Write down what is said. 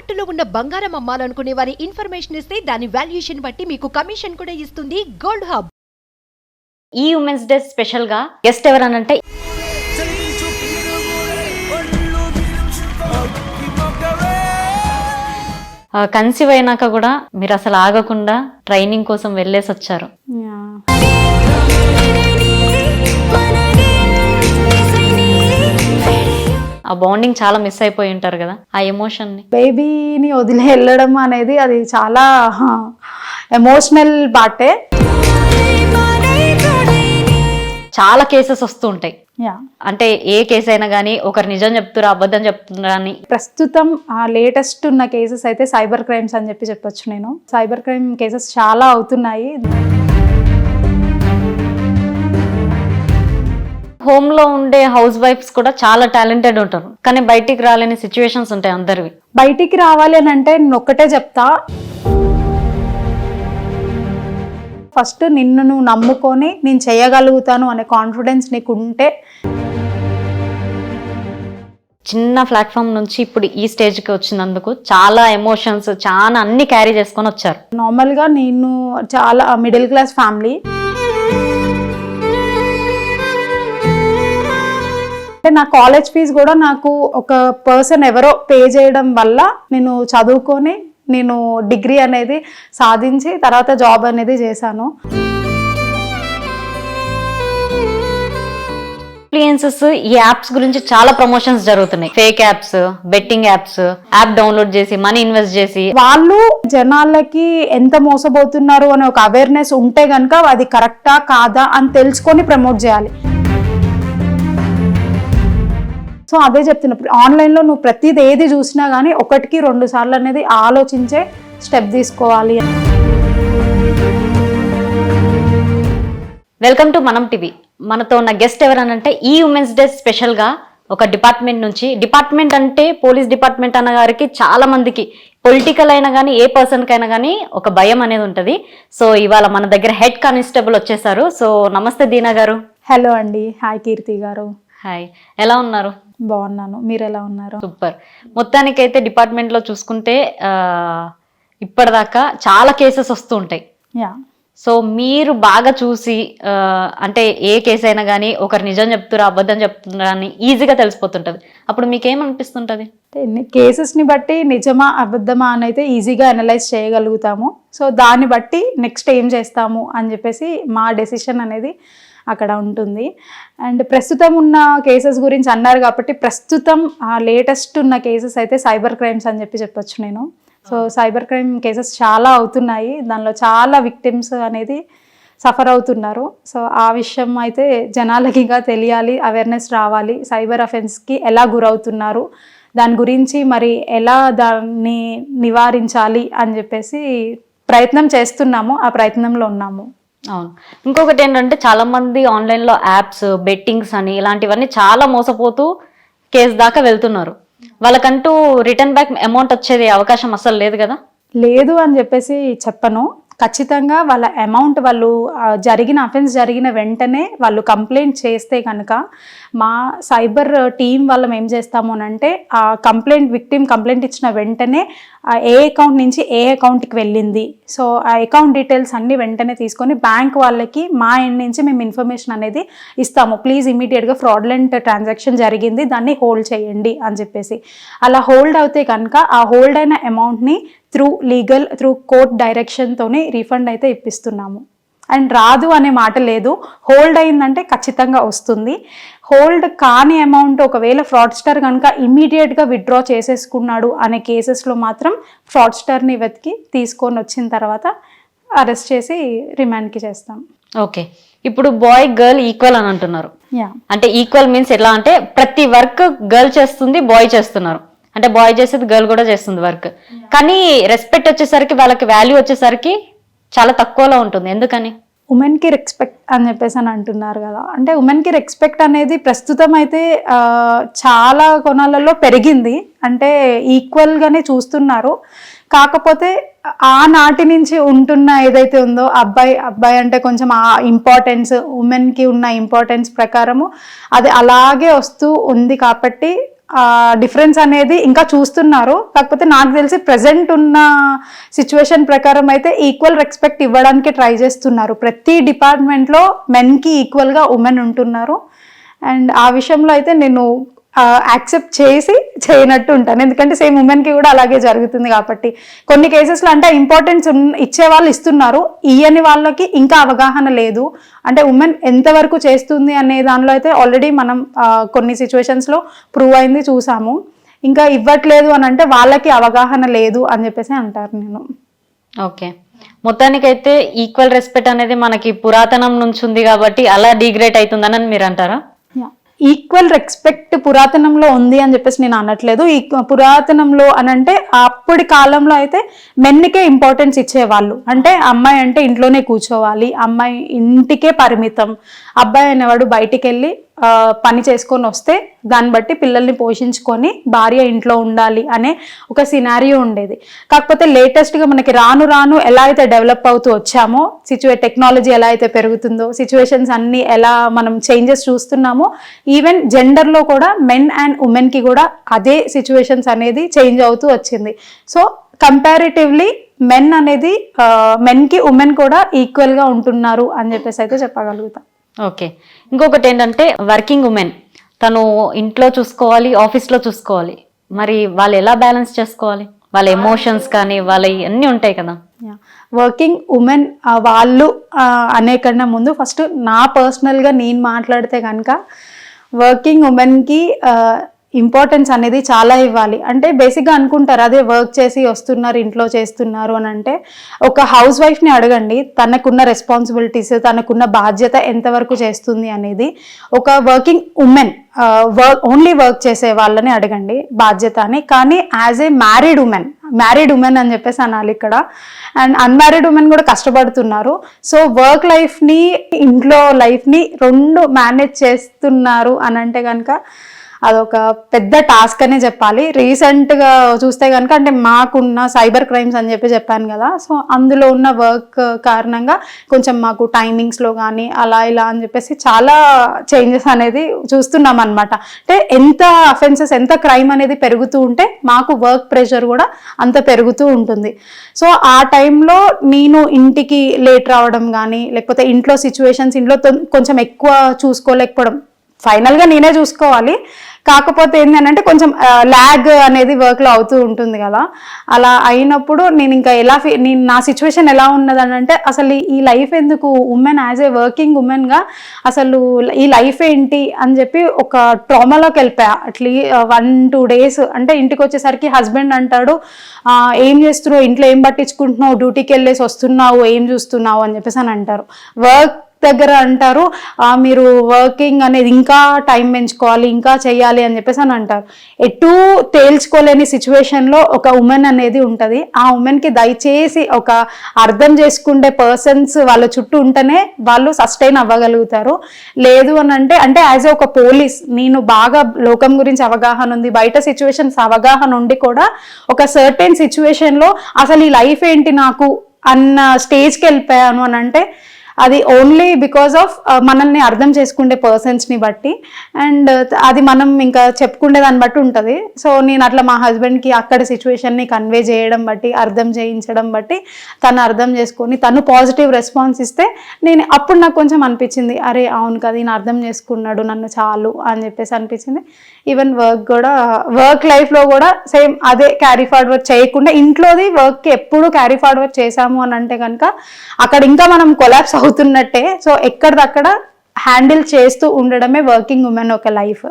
తాకట్టులో ఉన్న బంగారం అమ్మాలనుకునే వారి ఇన్ఫర్మేషన్ ఇస్తే దాని వాల్యుయేషన్ బట్టి మీకు కమిషన్ కూడా ఇస్తుంది గోల్డ్ హబ్. ఈ ఉమెన్స్ డే స్పెషల్గా గెస్ట్ ఎవరనంటే కన్సీవ్ అయినాక కూడా మీరు అసలు ఆగకుండా ట్రైనింగ్ కోసం వెళ్ళేసి వచ్చారు ఆ బాండింగ్ చాలా మిస్ అయిపోయి ఉంటారు కదా ఆ ఎమోషన్ని. బేబీని వదిలి వెళ్ళడం అనేది అది చాలా ఎమోషనల్ పార్టే చాలా కేసెస్ వస్తూ ఉంటాయి. యా అంటే ఏ కేసు అయినా కానీ ఒకరు నిజం చెప్తురా అబద్ధం చెప్తురా అని. ప్రస్తుతం లేటెస్ట్ ఉన్న కేసెస్ అయితే సైబర్ క్రైమ్స్ అని చెప్పి చెప్పొచ్చు నేను. సైబర్ క్రైమ్ కేసెస్ చాలా అవుతున్నాయి. హోమ్లో ఉండే హౌస్ వైఫ్స్ కూడా చాలా టాలెంటెడ్ ఉంటారు. కానీ బయటికి రాలేని సిచ్యువేషన్స్ ఉంటాయి అందరివి. బయటికి రావాలి అని అంటే నేను ఒక్కటే చెప్తా. ఫస్ట్ నిన్ను నువ్వు నమ్ముకొని నేను చేయగలుగుతాను అనే కాన్ఫిడెన్స్ నీకు ఉంటే చిన్న ప్లాట్ఫామ్ నుంచి ఇప్పుడు ఈ స్టేజ్కి వచ్చినందుకు చాలా ఎమోషన్స్ చాలా అన్ని క్యారీ చేసుకొని వచ్చారు. నార్మల్గా నేను చాలా మిడిల్ క్లాస్ ఫ్యామిలీ అంటే నా కాలేజ్ ఫీజు కూడా నాకు ఒక పర్సన్ ఎవరో పే చేయడం వల్ల నేను చదువుకొని నేను డిగ్రీ అనేది సాధించి తర్వాత జాబ్ అనేది చేశాను. ఇన్ఫ్లుయెన్సెస్ ఈ యాప్స్ గురించి చాలా ప్రమోషన్స్ జరుగుతున్నాయి. Fake apps betting apps app download చేసి మనీ ఇన్వెస్ట్ చేసి. వాళ్ళు జనాలకి ఎంత మోసపోతున్నారు అనే ఒక అవేర్నెస్ ఉంటే కనుక అది కరెక్టా కాదా అని తెలుసుకొని ప్రమోట్ చేయాలి. సో అదే చెప్తున్నా. ఆన్లైన్లో నువ్వు ప్రతిది ఏది చూసినా కానీ ఒకటికి రెండు సార్లు అనేది ఆలోచించే స్టెప్ తీసుకోవాలి. Welcome to Manam TV. మనతో ఉన్న గెస్ట్ ఎవరనంటే ఈ ఉమెన్స్ డే స్పెషల్గా ఒక డిపార్ట్మెంట్ నుంచి డిపార్ట్మెంట్ అంటే పోలీస్ డిపార్ట్మెంట్ అన్న గారికి చాలా మందికి పొలిటికల్ అయినా కానీ ఏ పర్సన్ కైనా కానీ ఒక భయం అనేది ఉంటది. సో ఇవాళ మన దగ్గర హెడ్ కానిస్టేబుల్ వచ్చేసారు. సో నమస్తే దీనా గారు. హలో అండి. హాయ్ కీర్తి గారు. హాయ్. ఎలా ఉన్నారు? బాగున్నాను. మీరు ఎలా ఉన్నారు? సూపర్. మొత్తానికైతే డిపార్ట్మెంట్లో చూసుకుంటే ఇప్పటిదాకా చాలా కేసెస్ వస్తూ ఉంటాయి. యా. సో మీరు బాగా చూసి అంటే ఏ కేసు అయినా కానీ ఒకరు నిజం చెప్తురా అబద్ధం చెప్తున్నారా అని ఈజీగా తెలిసిపోతుంటుంది. అప్పుడు మీకేమనిపిస్తుంటుంది? కేసెస్ని బట్టి నిజమా అబద్ధమా అని అయితే ఈజీగా అనలైజ్ చేయగలుగుతాము. సో దాన్ని బట్టి నెక్స్ట్ ఏం చేస్తాము అని చెప్పేసి మా డెసిషన్ అనేది అక్కడ ఉంటుంది. అండ్ ప్రస్తుతం ఉన్న కేసెస్ గురించి అన్నారు కాబట్టి ప్రస్తుతం లేటెస్ట్ ఉన్న కేసెస్ అయితే సైబర్ క్రైమ్స్ అని చెప్పి చెప్పొచ్చు నేను. సో సైబర్ క్రైమ్ కేసెస్ చాలా అవుతున్నాయి. దానిలో చాలా విక్టిమ్స్ అనేది సఫర్ అవుతున్నారు. సో ఆ విషయం అయితే జనాలకి ఇంకా తెలియాలి అవేర్నెస్ రావాలి. సైబర్ అఫెన్స్కి ఎలా గురవుతున్నారు దాని గురించి మరి ఎలా దాన్ని నివారించాలి అని చెప్పేసి ప్రయత్నం చేస్తున్నాము ఆ ప్రయత్నంలో ఉన్నాము. అవును ఇంకొకటి ఏంటంటే చాలామంది ఆన్లైన్లో యాప్స్ బెట్టింగ్స్ అని ఇలాంటివన్నీ చాలా మోసపోతూ కేసు దాకా వెళ్తున్నారు. వాళ్ళకంటూ రిటర్న్ బ్యాక్ అమౌంట్ వచ్చేది అవకాశం అసలు లేదు కదా? లేదు అని చెప్పేసి చెప్పను. ఖచ్చితంగా వాళ్ళ అమౌంట్ వాళ్ళు జరిగిన అఫెన్స్ జరిగిన వెంటనే వాళ్ళు కంప్లైంట్ చేస్తే కనుక మా సైబర్ టీం వాళ్ళం ఏం చేస్తాము అని అంటే ఆ కంప్లైంట్ విక్టిమ్ కంప్లైంట్ ఇచ్చిన వెంటనే ఆ ఏ అకౌంట్ నుంచి ఏ అకౌంట్కి వెళ్ళింది. సో ఆ అకౌంట్ డీటెయిల్స్ అన్ని వెంటనే తీసుకొని బ్యాంక్ వాళ్ళకి మా ఎండ్ నుంచి మేము ఇన్ఫర్మేషన్ అనేది ఇస్తాము. ప్లీజ్ ఇమీడియట్గా ఫ్రాడ్లెంట్ ట్రాన్సాక్షన్ జరిగింది దాన్ని హోల్డ్ చేయండి అని చెప్పేసి. అలా హోల్డ్ అవుతే కనుక ఆ హోల్డ్ అయిన అమౌంట్ని త్రూ లీగల్ త్రూ కోర్ట్ డైరెక్షన్తోనే రీఫండ్ అయితే ఇప్పిస్తున్నాము. అండ్ రాదు అనే మాట లేదు. హోల్డ్ అయిందంటే ఖచ్చితంగా వస్తుంది. హోల్డ్ కాని అమౌంట్ ఒకవేళ ఫ్రాడ్స్టర్ కనుక ఇమీడియట్గా విత్డ్రా చేసేసుకున్నాడు అనే కేసెస్లో మాత్రం ఫ్రాడ్స్టర్ని వెతికి తీసుకొని వచ్చిన తర్వాత అరెస్ట్ చేసి రిమాండ్కి చేస్తాం. ఓకే. ఇప్పుడు బాయ్ గర్ల్ ఈక్వల్ అని అంటున్నారు. యా అంటే ఈక్వల్ మీన్స్ ఎలా అంటే ప్రతి వర్క్ గర్ల్ చేస్తుంది బాయ్ చేస్తున్నారు. అంటే బాయ్ చేసేది గర్ల్ కూడా చేస్తుంది వర్క్ కానీ రెస్పెక్ట్ వచ్చేసరికి వాళ్ళకి వాల్యూ వచ్చేసరికి చాలా తక్కువలో ఉంటుంది. ఎందుకని? ఉమెన్కి రెస్పెక్ట్ అని చెప్పేసి అని అంటున్నారు కదా. అంటే ఉమెన్కి రెస్పెక్ట్ అనేది ప్రస్తుతం అయితే చాలా కొనాలలో పెరిగింది. అంటే ఈక్వల్గానే చూస్తున్నారు. కాకపోతే ఆనాటి నుంచి ఉంటున్న ఏదైతే ఉందో అబ్బాయి అబ్బాయి అంటే కొంచెం ఆ ఇంపార్టెన్స్ ఉమెన్కి ఉన్న ఇంపార్టెన్స్ ప్రకారము అది అలాగే వస్తూ ఉంది కాబట్టి డిఫరెన్స్ అనేది ఇంకా చూస్తున్నారు. కాకపోతే నాకు తెలిసి ప్రజెంట్ ఉన్న సిచ్యువేషన్ ప్రకారం అయితే ఈక్వల్ రెస్పెక్ట్ ఇవ్వడానికి ట్రై చేస్తున్నారు. ప్రతి డిపార్ట్మెంట్లో మెన్కి ఈక్వల్గా ఉమెన్ ఉంటున్నారు. అండ్ ఆ విషయంలో అయితే నేను యాక్సెప్ట్ చేసి చేయనట్టు ఉంటాను. ఎందుకంటే సేమ్ ఉమెన్కి కూడా అలాగే జరుగుతుంది కాబట్టి. కొన్ని కేసెస్లో అంటే ఇంపార్టెన్స్ ఇచ్చే వాళ్ళు ఇస్తున్నారు. ఇయ్యని వాళ్ళకి ఇంకా అవగాహన లేదు. అంటే ఉమెన్ ఎంతవరకు చేస్తుంది అనే దానిలో అయితే ఆల్రెడీ మనం కొన్ని సిచ్యువేషన్స్లో ప్రూవ్ అయింది చూసాము. ఇంకా ఇవ్వట్లేదు అని అంటే వాళ్ళకి అవగాహన లేదు అని చెప్పేసి అంటారు నేను. ఓకే. మొత్తానికైతే ఈక్వల్ రెస్పెక్ట్ అనేది మనకి పురాతనం నుంచి ఉంది కాబట్టి అలా డిగ్రేట్ అవుతుందని మీరు అంటారా? ఈక్వల్ రెస్పెక్ట్ పురాతనంలో ఉంది అని చెప్పేసి నేను అనట్లేదు. ఈ పురాతనంలో అని అంటే అప్పటి కాలంలో అయితే మెన్నికే ఇంపార్టెన్స్ ఇచ్చేవాళ్ళు. అంటే అమ్మాయి అంటే ఇంట్లోనే కూర్చోవాలి అమ్మాయి ఇంటికే పరిమితం అబ్బాయి అనేవాడు బయటికి వెళ్ళి పని చేసుకొని వస్తే దాన్ని బట్టి పిల్లల్ని పోషించుకొని భార్య ఇంట్లో ఉండాలి అనే ఒక సినారియో ఉండేది. కాకపోతే లేటెస్ట్గా మనకి రాను రాను ఎలా అయితే డెవలప్ అవుతూ వచ్చామో సిచ్యువే టెక్నాలజీ ఎలా అయితే పెరుగుతుందో సిచ్యువేషన్స్ అన్నీ ఎలా మనం చేంజెస్ చూస్తున్నామో ఈవెన్ జెండర్లో కూడా మెన్ అండ్ ఉమెన్కి కూడా అదే సిచ్యువేషన్స్ అనేది చేంజ్ అవుతూ వచ్చింది. సో కంపారిటివ్లీ మెన్ అనేది మెన్కి ఉమెన్ కూడా ఈక్వల్గా ఉంటున్నారు అని చెప్పేసి అయితే చెప్పగలుగుతాం. ఓకే. ఇంకొకటి ఏంటంటే వర్కింగ్ ఉమెన్. తను ఇంట్లో చూసుకోవాలి ఆఫీస్లో చూసుకోవాలి. మరి వాళ్ళు ఎలా బ్యాలెన్స్ చేసుకోవాలి? వాళ్ళ ఎమోషన్స్ కానీ వాళ్ళ అన్నీ ఉంటాయి కదా. వర్కింగ్ ఉమెన్ వాళ్ళు అనే కన్నా ముందు ఫస్ట్ నా పర్సనల్గా నేను మాట్లాడితే కనుక వర్కింగ్ ఉమెన్కి ఇంపార్టెన్స్ అనేది చాలా ఇవ్వాలి. అంటే బేసిక్గా అనుకుంటారు అదే వర్క్ చేసి వస్తున్నారు ఇంట్లో చేస్తున్నారు అని అంటే ఒక హౌస్ వైఫ్ని అడగండి తనకున్న రెస్పాన్సిబిలిటీస్ తనకున్న బాధ్యత ఎంతవరకు చేస్తుంది అనేది ఒక working women work only work చేసే వాళ్ళని అడగండి బాధ్యత అని కానీ as a married women married women అని చెప్పేసి అనాలి ఇక్కడ. అండ్ అన్మ్యారీడ్ ఉమెన్ కూడా కష్టపడుతున్నారు. సో వర్క్ లైఫ్ని ఇంట్లో లైఫ్ని రెండు మేనేజ్ చేస్తున్నారు అని అంటే కనుక అదొక పెద్ద టాస్క్ అనే చెప్పాలి. రీసెంట్గా చూస్తే కనుక అంటే మాకున్న సైబర్ క్రైమ్స్ అని చెప్పి చెప్పాను కదా. సో అందులో ఉన్న వర్క్ కారణంగా కొంచెం మాకు టైమింగ్స్లో కానీ అలా ఇలా అని చెప్పేసి చాలా చేంజెస్ అనేది చూస్తున్నాం అనమాట అంటే ఎంత అఫెన్సెస్ ఎంత క్రైమ్ అనేది పెరుగుతూ ఉంటే మాకు వర్క్ ప్రెషర్ కూడా అంత పెరుగుతూ ఉంటుంది. సో ఆ టైంలో నేను ఇంటికి లేట్ రావడం కానీ లేకపోతే ఇంట్లో సిచ్యువేషన్స్ ఇంట్లో కొంచెం ఎక్కువ చూసుకోలేకపోవడం ఫైనల్గా నేనే చూసుకోవాలి. కాకపోతే ఏంటంటే కొంచెం ల్యాగ్ అనేది వర్క్లో అవుతూ ఉంటుంది కదా. అలా అయినప్పుడు నేను ఇంకా ఎలా ఫీ నేను నా సిచ్యువేషన్ ఎలా ఉన్నదని అంటే అసలు ఈ లైఫ్ ఎందుకు ఉమెన్ యాజ్ ఏ వర్కింగ్ ఉమెన్గా అసలు ఈ లైఫ్ ఏంటి అని చెప్పి ఒక ట్రామాలోకి వెళ్ళిపోయా. అట్లీ వన్ టూ డేస్ అంటే ఇంటికి వచ్చేసరికి హస్బెండ్ అంటాడు ఏం చేస్తున్నావు? ఇంట్లో ఏం పట్టించుకుంటున్నావు? డ్యూటీకి వెళ్ళేసి వస్తున్నావు? ఏం చూస్తున్నావు? అని చెప్పేసి అని అంటారు. వర్క్ దగ్గర అంటారు మీరు వర్కింగ్ అనేది ఇంకా టైం పెంచుకోవాలి ఇంకా చేయాలి అని చెప్పేసి అని అంటారు. ఎటు తేల్చుకోలేని సిచ్యువేషన్లో ఒక ఉమెన్ అనేది ఉంటుంది. ఆ ఉమెన్కి దయచేసి ఒక అర్థం చేసుకుండే పర్సన్స్ వాళ్ళ చుట్టూ ఉంటేనే వాళ్ళు సస్టైన్ అవ్వగలుగుతారు. లేదు అని అంటే అంటే యాజ్ ఒక పోలీస్ నేను బాగా లోకం గురించి అవగాహన ఉంది బయట సిచ్యువేషన్స్ అవగాహన ఉండి కూడా ఒక సర్టెన్ సిచ్యువేషన్లో అసలు ఈ లైఫ్ ఏంటి నాకు అన్న స్టేజ్కి వెళ్ళిపోయాను అని అంటే అది ఓన్లీ బికాస్ ఆఫ్ మనల్ని అర్థం చేసుకునే పర్సన్స్ని బట్టి. అండ్ uh, అది మనం ఇంకా చెప్పుకునే దాన్ని బట్టి ఉంటుంది. సో నేను అట్లా మా హస్బెండ్కి అక్కడ సిచ్యువేషన్ని కన్వే చేయడం బట్టి అర్థం చేయించడం బట్టి తను అర్థం చేసుకొని తను పాజిటివ్ రెస్పాన్స్ ఇస్తే నేను అప్పుడు నాకు కొంచెం అనిపించింది అరే అవును కదా ఈయన అర్థం చేసుకున్నాడు నన్ను చాలు అని చెప్పేసి అనిపించింది. ఈవెన్ వర్క్ కూడా వర్క్ లైఫ్లో కూడా సేమ్ అదే క్యారీ ఫార్వర్డ్ చేయకుండా ఇంట్లోది వర్క్కి ఎప్పుడు క్యారీ ఫార్వర్డ్ చేశాము అని అంటే కనుక అక్కడ ఇంకా మనం కొలాప్స్ అవుతున్నట్టే సో ఎక్కడిదక్కడ హ్యాండిల్ చేస్తూ ఉండడమే వర్కింగ్ ఉమెన్ ఒక లైఫ్